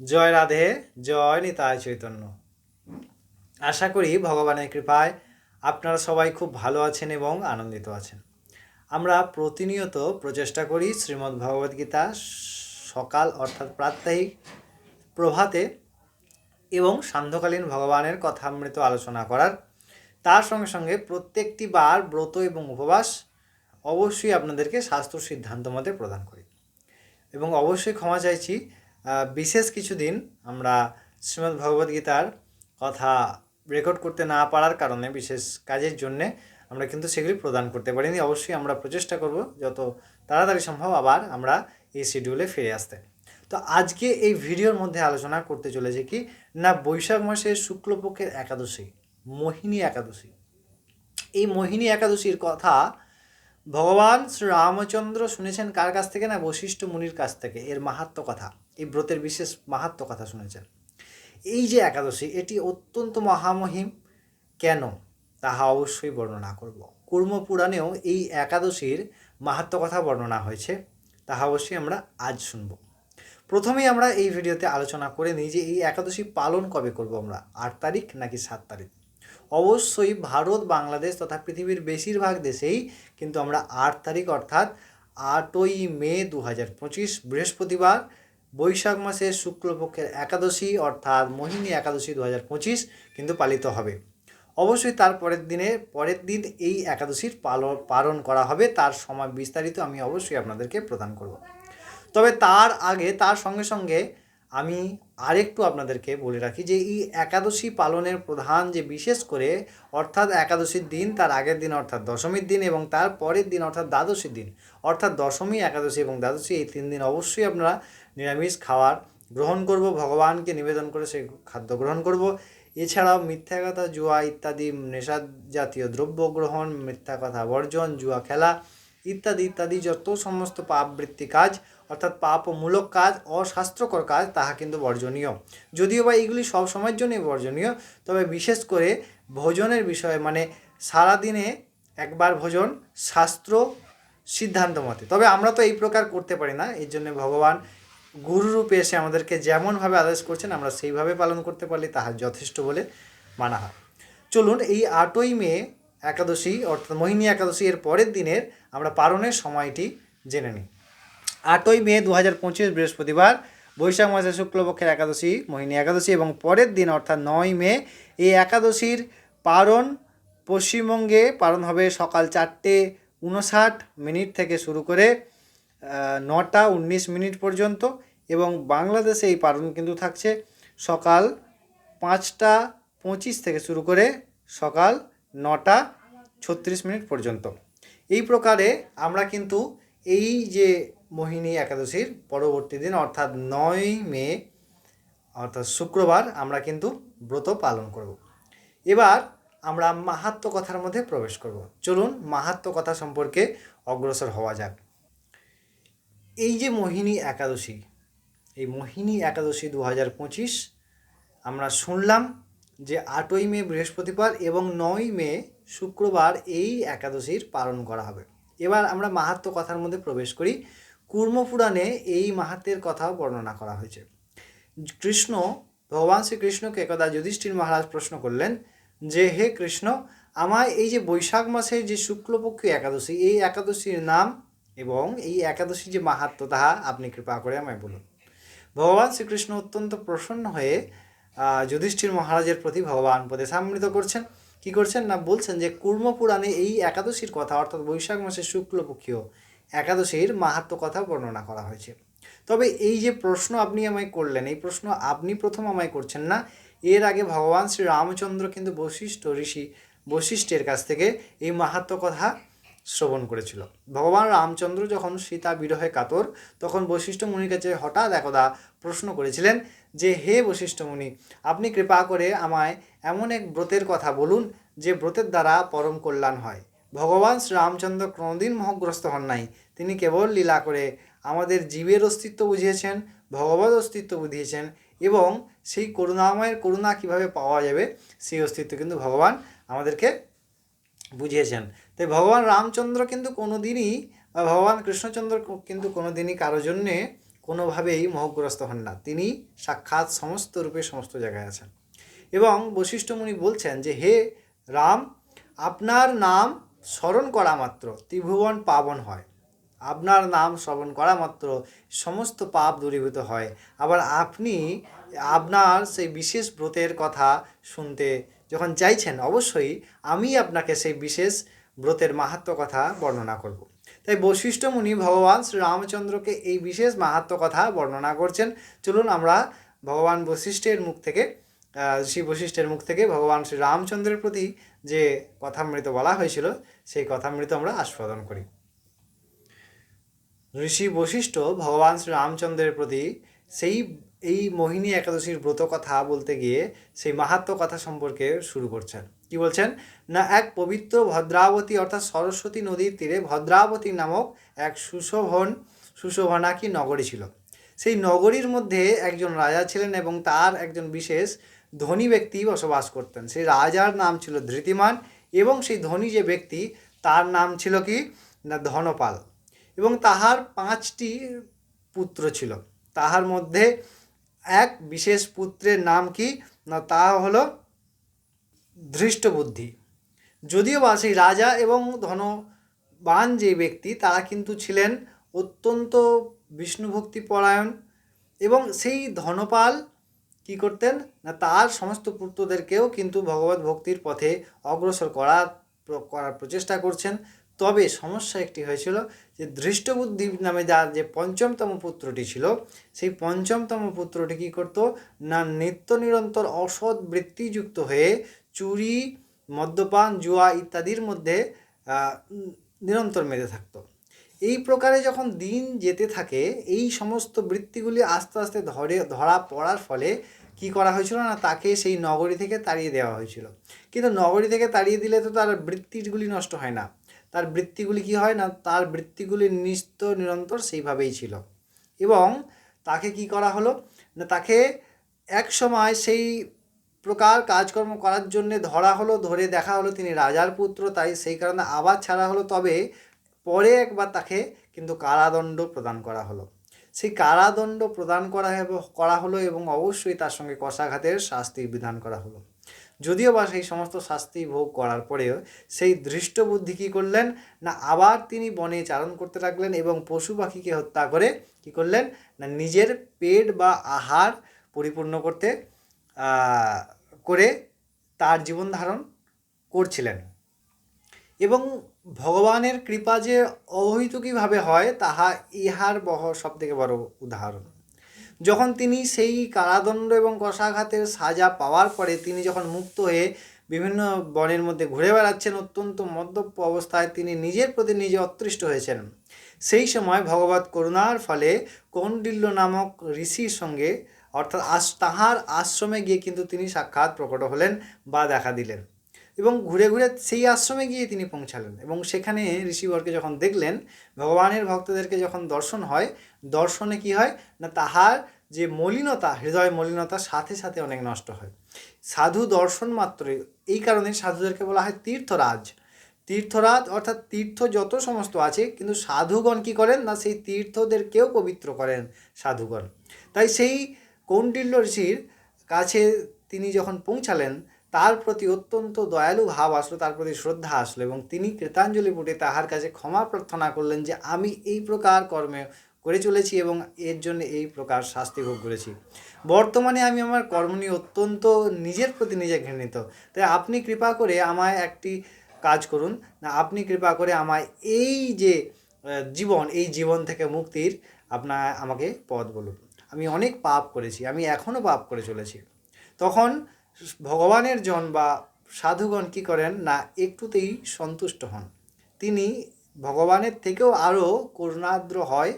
জয় রাধে, জয় নিতায় চৈতন্য। আশা করি ভগবানের কৃপায় আপনারা সবাই খুব ভালো আছেন এবং আনন্দিত আছেন। আমরা প্রতিনিয়ত প্রচেষ্টা করি শ্রীমদ্ ভগবদ্গীতা সকাল অর্থাৎ প্রাত্যহিক প্রভাতে এবং সান্ধ্যকালীন ভগবানের কথামৃত আলোচনা করার। তার সঙ্গে সঙ্গে প্রত্যেকটি বার ব্রত এবং উপবাস অবশ্যই আপনাদেরকে স্বাস্থ্য সিদ্ধান্ত মতে প্রদান করি। এবং অবশ্যই ক্ষমা চাইছি বিশেষ কিছুদিন আমরা শ্রীমদ্ ভগবদ্গীতার কথা রেকর্ড করতে না পারার কারণে, বিশেষ কাজের জন্যে আমরা কিন্তু সেগুলি প্রদান করতে পারিনি। অবশ্যই আমরা প্রচেষ্টা করব যত তাড়াতাড়ি সম্ভব আবার আমরা এই শিডিউলে ফিরে আসতে। তো আজকে এই ভিডিওর মধ্যে আলোচনা করতে চলেছে কি, না বৈশাখ মাসের শুক্লপক্ষের একাদশী, মোহিনী একাদশী? এই মোহিনী একাদশীর কথা ভগবান শ্রী রামচন্দ্র শুনেছেন কার কাছ থেকে, না বশিষ্ঠ মুনির কাছ থেকে? এর মাহাত্ম কথা। এই ব্রতের বিশেষ মাহাত্ম কথা শুনেছেন। এই যে একাদশী, এটি অত্যন্ত মহামহিম। কেন? তাহা অবশ্যই বর্ণনা করব। কুর্ম পুরাণেও এই একাদশীর মাহাত্ম কথা বর্ণনা হয়েছে। তাহা অবশ্যই আমরা আজ শুনব। প্রথমেই আমরা এই ভিডিওতে আলোচনা করে নিই যে এই একাদশী পালন কবে করব আমরা? আট তারিখ নাকি সাত তারিখ? অবশ্যই ভারত, বাংলাদেশ তথা পৃথিবীর বেশিরভাগ দেশেই কিন্তু আমরা আট তারিখ অর্থাৎ আটই মে দু হাজার পঁচিশ বৃহস্পতিবার বৈশাখ মাসের শুক্লপক্ষের একাদশী অর্থাৎ মোহিনী একাদশী দু পঁচিশ কিন্তু পালিত হবে। অবশ্যই তার পরের দিনে, পরের দিন এই একাদশীর পালন পালন করা হবে, তার সময় বিস্তারিত আমি অবশ্যই আপনাদেরকে প্রদান করব। তবে তার আগে, তার সঙ্গে সঙ্গে আমি আরেকটু আপনাদেরকে বলে রাখি যে এই একাদশী পালনের প্রধান যে বিশেষ করে, অর্থাৎ একাদশীর দিন, তার আগের দিন অর্থাৎ দশমীর দিন এবং তার পরের দিন অর্থাৎ দ্বাদশীর দিন, অর্থাৎ দশমী, একাদশী এবং দ্বাদশী, এই তিন দিন অবশ্যই আপনারা নিরামিষ খাওয়ার গ্রহণ করব, ভগবানকে নিবেদন করে সেই খাদ্য গ্রহণ করব। এছাড়াও মিথ্যা কথা, জুয়া ইত্যাদি নেশা জাতীয় দ্রব্য গ্রহণ, মিথ্যা কথা বর্জন, জুয়া খেলা ইত্যাদি ইত্যাদি যত সমস্ত পাপবৃত্তি কাজ অর্থাৎ পাপমূলক কাজ, অস্বাস্থ্যকর কাজ, তাহা কিন্তু বর্জনীয়। যদিও বা এইগুলি সব সময়ের জন্যই বর্জনীয়, তবে বিশেষ করে ভোজনের বিষয়ে মানে সারাদিনে একবার ভোজন শাস্ত্র সিদ্ধান্ত মতে। তবে আমরা তো এই প্রকার করতে পারি না, এর জন্য ভগবান গুরুরূপে এসে আমাদেরকে যেমনভাবে আদেশ করছেন, আমরা সেইভাবে পালন করতে পারলে তাহা যথেষ্ট বলে মানা হয়। চলুন, এই আটই মে একাদশী, অর্থাৎ মোহিনী একাদশী এর পরের দিনের আমরা পালনের সময়টি জেনে নিই। আটই মে দু হাজার পঁচিশ বৃহস্পতিবার বৈশাখ মাসে শুক্লপক্ষের একাদশী, মোহিনী একাদশী এবং পরের দিন অর্থাৎ নয় মে এই একাদশীর পারণ পশ্চিমবঙ্গে পালন হবে সকাল চারটে উনষাট মিনিট থেকে শুরু করে নটা উনিশ মিনিট পর্যন্ত এবং বাংলাদেশে এই পালন কিন্তু থাকছে সকাল পাঁচটা পঁচিশ থেকে শুরু করে সকাল নটা ছত্রিশ মিনিট পর্যন্ত। এই প্রকারে আমরা কিন্তু এই যে মোহিনী একাদশীর পরবর্তী দিন, অর্থাৎ নয় মে, অর্থাৎ শুক্রবার, আমরা কিন্তু ব্রত পালন করব। এবার আমরা মাহাত্ম কথার মধ্যে প্রবেশ করব। চলুন মাহাত্ম কথা সম্পর্কে অগ্রসর হওয়া যাক। এই যে মোহিনী একাদশী, এই মোহিনী একাদশী দু হাজার পঁচিশ, আমরা শুনলাম যে আটই মে বৃহস্পতিবার এবং নয় মে শুক্রবার এই একাদশীর পালন করা হবে। এবার আমরা মাহাত্ম কথার মধ্যে প্রবেশ করি। কুর্মপুরাণে এই মাহাত্মের কথাও বর্ণনা করা হয়েছে। কৃষ্ণ, ভগবান শ্রীকৃষ্ণকে একদা যুধিষ্ঠির মহারাজ প্রশ্ন করলেন যে, হে কৃষ্ণ, আমায় এই যে বৈশাখ মাসের যে শুক্লপক্ষ একাদশী, এই একাদশীর নাম এবং এই একাদশী যে মাহাত্ম, তাহা আপনি কৃপা করে আমায় বলুন। ভগবান শ্রীকৃষ্ণ অত্যন্ত প্রসন্ন হয়ে যুধিষ্ঠির মহারাজের প্রতি ভগবান পদে উপদেশামৃত করছেন। কি করছেন না বলছেন যে কুর্ম পুরাণে এই একাদশীর কথা, অর্থাৎ বৈশাখ মাসের শুক্লপক্ষীয় একাদশীর মাহাত্ম কথা বর্ণনা করা হয়েছে। তবে এই যে প্রশ্ন আপনি আমায় করলেন, এই প্রশ্ন আপনি প্রথম আমায় করছেন না, এর আগে ভগবান শ্রী রামচন্দ্র কিন্তু বশিষ্ঠ ঋষি বশিষ্ঠের কাছ থেকে এই মাহাত্ম কথা শ্রবণ করেছিল। ভগবান রামচন্দ্র যখন সীতা বিরহে কাতর, তখন বশিষ্ঠ মুনির কাছে হঠাৎ একদা প্রশ্ন করেছিলেন যে, হে বশিষ্ঠ মুনি, আপনি কৃপা করে আমায় এমন এক ব্রতের কথা বলুন যে, ব্রতের দ্বারা পরম কল্যাণ হয়। ভগবান শ্রীরামচন্দ্র কোনোদিন মোহগ্রস্ত হন নাই। তিনি কেবল লীলা করে আমাদের জীবের অস্তিত্ব বুঝিয়েছেন, ভগবত অস্তিত্ব বুঝিয়েছেন এবং সেই করুণাময়ের করুণা কীভাবে পাওয়া যাবে, সেই অস্তিত্ব কিন্তু ভগবান আমাদেরকে বুঝিয়েছেন। তাই ভগবান রামচন্দ্র কিন্তু কোনোদিনই, বা ভগবান কৃষ্ণচন্দ্র কিন্তু কোনোদিনই কারও জন্যে কোনোভাবেই মোহগ্রস্ত হন না। তিনি সাক্ষাৎ সমস্ত রূপে সমস্ত জায়গায় আছেন। এবং বশিষ্ঠ মুনি বলছেন যে, হে রাম, আপনার নাম স্মরণ করা মাত্র, ত্রিভুবন পাবন হয়। আপনার নাম শ্রবণ করা মাত্র, সমস্ত পাপ দূরীভূত হয়। আবার আপনি আপনার সেই বিশেষ ব্রতের কথা শুনতে যখন চাইছেন, অবশ্যই আমি আপনাকে সেই বিশেষ ব্রতের মাহাত্ম কথা বর্ণনা করব। তাই বশিষ্ঠ মুনি ভগবান শ্রী রামচন্দ্রকে এই বিশেষ মাহাত্ম কথা বর্ণনা করছেন। চলুন আমরা ভগবান বশিষ্ঠের মুখ থেকে শ্রী বশিষ্ঠের মুখ থেকে ভগবান শ্রী রামচন্দ্রের প্রতি যে কথামৃত বলা হয়েছিল, সেই কথামৃত আমরা আস্বাদন করি। ঋষি বশিষ্ঠ ভগবান শ্রী রামচন্দ্রের প্রতি সেই এই মোহিনী একাদশীর ব্রত কথা বলতে গিয়ে সেই মাহাত্ম কথা সম্পর্কে শুরু করছেন। কি বলছেন? না এক পবিত্র ভদ্রাবতী অর্থাৎ সরস্বতী নদীর তীরে ভদ্রাবতী নামক এক সুশোভন, সুশোভনাকি নগরী ছিল। সেই নগরীর মধ্যে একজন রাজা ছিলেন এবং তার একজন বিশেষ ধনী ব্যক্তি বসবাস করতেন। সেই রাজার নাম ছিল ধৃতিমান এবং সেই ধনী যে ব্যক্তি, তার নাম ছিল কি? না, ধনপাল। এবং তাহার পাঁচটি পুত্র ছিল। তাহার মধ্যে এক বিশেষ পুত্রের নাম কি? না, তা হলো ধৃষ্টবুদ্ধি। যদিও বা সেই রাজা এবং ধনবান যে ব্যক্তি, তারা কিন্তু ছিলেন অত্যন্ত বিষ্ণুভক্তি পরায়ণ এবং সেই ধনপাল কি করতেন? না, তার সমস্ত পুত্রদেরকেও কিন্তু ভগবত ভক্তির পথে অগ্রসর করার করার প্রচেষ্টা করছেন। তবে সমস্যা একটি হয়েছিল যে ধৃষ্টবুদ্ধি নামে যার যে পঞ্চমতম পুত্রটি ছিল, সেই পঞ্চমতম পুত্রটি কী করতো? না নিত্য নিরন্তর অসৎ বৃত্তিযুক্ত হয়ে চুরি, মদ্যপান, জুয়া ইত্যাদির মধ্যে নিরন্তর মেতে থাকতো। এই প্রকারে যখন দিন যেতে থাকে, এই সমস্ত বৃত্তিগুলি আস্তে আস্তে ধরে, ধরা পড়ার ফলে কি করা হয়েছিল না, তাকে সেই নগরী থেকে তাড়িয়ে দেওয়া হয়েছিল। কিন্তু নগরী থেকে তাড়িয়ে দিলে তো তার বৃত্তিগুলি নষ্ট হয় না। তার বৃত্তিগুলি কি হয় না? তার বৃত্তিগুলি নিত্য নিরন্তর সেইভাবেই ছিল। এবং তাকে কি করা হলো? না, তাকে এক সময় সেই প্রকার কাজকর্ম করার জন্যে ধরা হলো, ধরে দেখা হলো তিনি রাজার পুত্র, তাই সেই কারণে আবার ছাড়া হলো। তবে পরে একবার তাকে কিন্তু কারাদণ্ড প্রদান করা হলো। সেই কারাদণ্ড প্রদান করা করা হলো এবং অবশ্যই তার সঙ্গে কষাঘাতের শাস্তির বিধান করা হলো। যদিও বা সেই সমস্ত শাস্তি ভোগ করার পরেও সেই ধৃষ্ট বুদ্ধি কী করলেন? না, আবার তিনি বনে চারণ করতে লাগলেন এবং পশু পাখিকে হত্যা করে কী করলেন? না, নিজের পেট বা আহার পরিপূর্ণ করতে করে তার জীবন ধারণ করছিলেন। এবং ভগবানের কৃপা যে অহৈতুকীভাবে হয়, তাহা ইহার বহ সব থেকে বড় উদাহরণ। যখন তিনি সেই কারাদণ্ড এবং কষাঘাতের সাজা পাওয়ার পরে তিনি যখন মুক্ত হয়ে বিভিন্ন বনের মধ্যে ঘুরে বেড়াচ্ছেন, অত্যন্ত মদ্যপ অবস্থায় তিনি নিজের প্রতি নিজে অতৃষ্ট হয়েছেন। সেই সময় ভগবত করুণার ফলে কৌন্ডিল্য নামক ঋষির সঙ্গে, অর্থাৎ আস, তাহার আশ্রমে গিয়ে কিন্তু তিনি সাক্ষাৎ প্রকট হলেন বা দেখা দিলেন এবং ঘুরে ঘুরে সেই আশ্রমে গিয়ে তিনি পৌঁছালেন এবং সেখানে ঋষিবরকে যখন দেখলেন, ভগবানের ভক্তদেরকে যখন দর্শন হয় দর্শনে কি হয়? না তাহার যে মলিনতা, হৃদয় মলিনতার সাথে সাথে অনেক নষ্ট হয়। সাধু দর্শন মাত্রই, এই কারণে সাধুদেরকে বলা হয় তীর্থরাজ। তীর্থরাজ অর্থাৎ তীর্থ যত সমস্ত আছে, কিন্তু সাধুগণ কি করেন? না সেই তীর্থদেরকেও পবিত্র করেন সাধুগণ। তাই সেই কৌণ্ডিল্য ঋষির কাছে তিনি যখন পৌঁছালেন, তার প্রতি অত্যন্ত দয়ালু ভাব আসলো, তার প্রতি শ্রদ্ধা আসলো এবং তিনি কৃতাঞ্জলি পুটে তাহার কাছে ক্ষমা প্রার্থনা করলেন যে, আমি এই প্রকার কর্মে করে চলেছি এবং এর জন্য এই প্রকার শাস্তি ভোগ করেছি। বর্তমানে আমি আমার কর্ম নিয়ে অত্যন্ত নিজের প্রতি নিজে ঘৃণিত। তাই আপনি কৃপা করে আমায় একটি কাজ করুন। না, আপনি কৃপা করে আমায় এই যে জীবন, এই জীবন থেকে মুক্তির আপনার আমাকে পথ বলুন। আমি অনেক পাপ করেছি, আমি এখনও পাপ করে চলেছি। তখন ভগবানের জন বা সাধুগণ কি করেন? না, একটুতেই সন্তুষ্ট হন। তিনি ভগবানের থেকেও আরও করুণাদ্র হয়।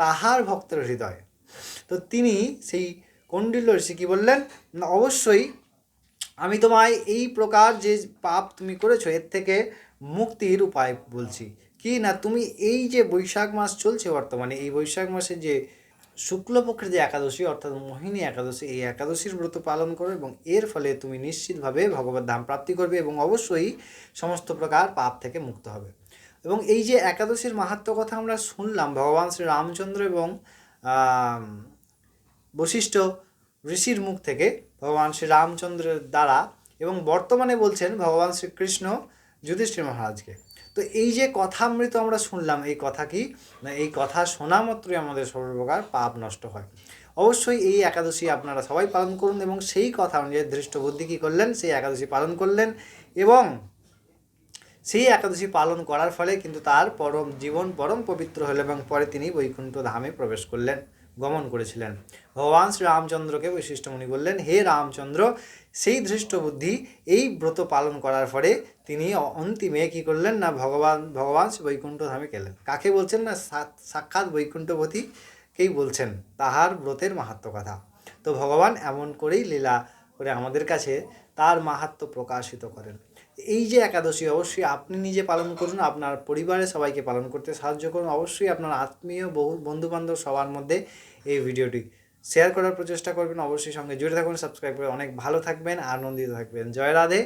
তাহার ভক্তের হৃদয়। তো তিনি সেই কৌণ্ডিল্য ঋষি কি বললেন? অবশ্যই আমি তোমায় এই প্রকার যে পাপ তুমি করেছ, এর থেকে মুক্তির উপায় বলছি। কি না, তুমি এই যে বৈশাখ মাস চলছে বর্তমানে, এই বৈশাখ মাসে যে শুক্লপক্ষের যে একাদশী, অর্থাৎ মোহিনী একাদশী, এই একাদশীর ব্রত পালন করো এবং এর ফলে তুমি নিশ্চিতভাবে ভগবত ধাম প্রাপ্তি করবে এবং অবশ্যই সমস্ত প্রকার পাপ থেকে মুক্ত হবে। এবং এই যে একাদশীর মাহাত্ম কথা আমরা শুনলাম, ভগবান শ্রী রামচন্দ্র এবং বশিষ্ঠ ঋষির মুখ থেকে ভগবান শ্রী রামচন্দ্রের দ্বারা এবং বর্তমানে বলছেন ভগবান শ্রীকৃষ্ণ যুধিষ্ঠির মহারাজকে। তো এই যে কথামৃত আমরা শুনলাম, এই কথা কি? না, এই কথা শোনা মাত্রই আমাদের সর্বপ্রকার পাপ নষ্ট হয়। অবশ্যই এই একাদশী আপনারা সবাই পালন করুন এবং সেই কথা অনুযায়ী দৃষ্ট বুদ্ধি কী করলেন? সেই একাদশী পালন করলেন এবং সেই একাদশী পালন করার ফলে কিন্তু তার পরম জীবন পরম পবিত্র হলো এবং পরে তিনি বৈকুণ্ঠ ধামে প্রবেশ করলেন, গমন করেছিলেন। ভগবান শ্রী রামচন্দ্রকে বৈশিষ্ট্যমণি বললেন, হে রামচন্দ্র, সেই ধৃষ্ট বুদ্ধি এই ব্রত পালন করার পরে তিনি অন্তিমে কি করলেন না, ভগবান ভগবান বৈকুণ্ঠ ধামে গেলেন? কাকে বলছেন না? সাক্ষাৎ বৈকুণ্ঠপতিকেই বলছেন? তাহার ব্রতের মাহাত্ম কথা। তো ভগবান এমন করেই লীলা করে আমাদের কাছে তার মাহাত্ম প্রকাশিত করেন। এই যে একাদশী, অবশ্যই আপনি নিজে পালন করুন, আপনার পরিবারের সবাইকে পালন করতে সাহায্য করুন। অবশ্যই আপনার আত্মীয়, বহু, বন্ধুবান্ধব সবার মধ্যে এই ভিডিওটি শেয়ার করার প্রচেষ্টা করবেন। অবশ্যই সঙ্গে জুড়ে থাকুন সাবস্ক্রাইব করে অনেক ভালো থাকবেন, আনন্দিত থাকবেন। জয় রাধে,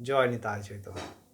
জয় নিতা চৈতন্য।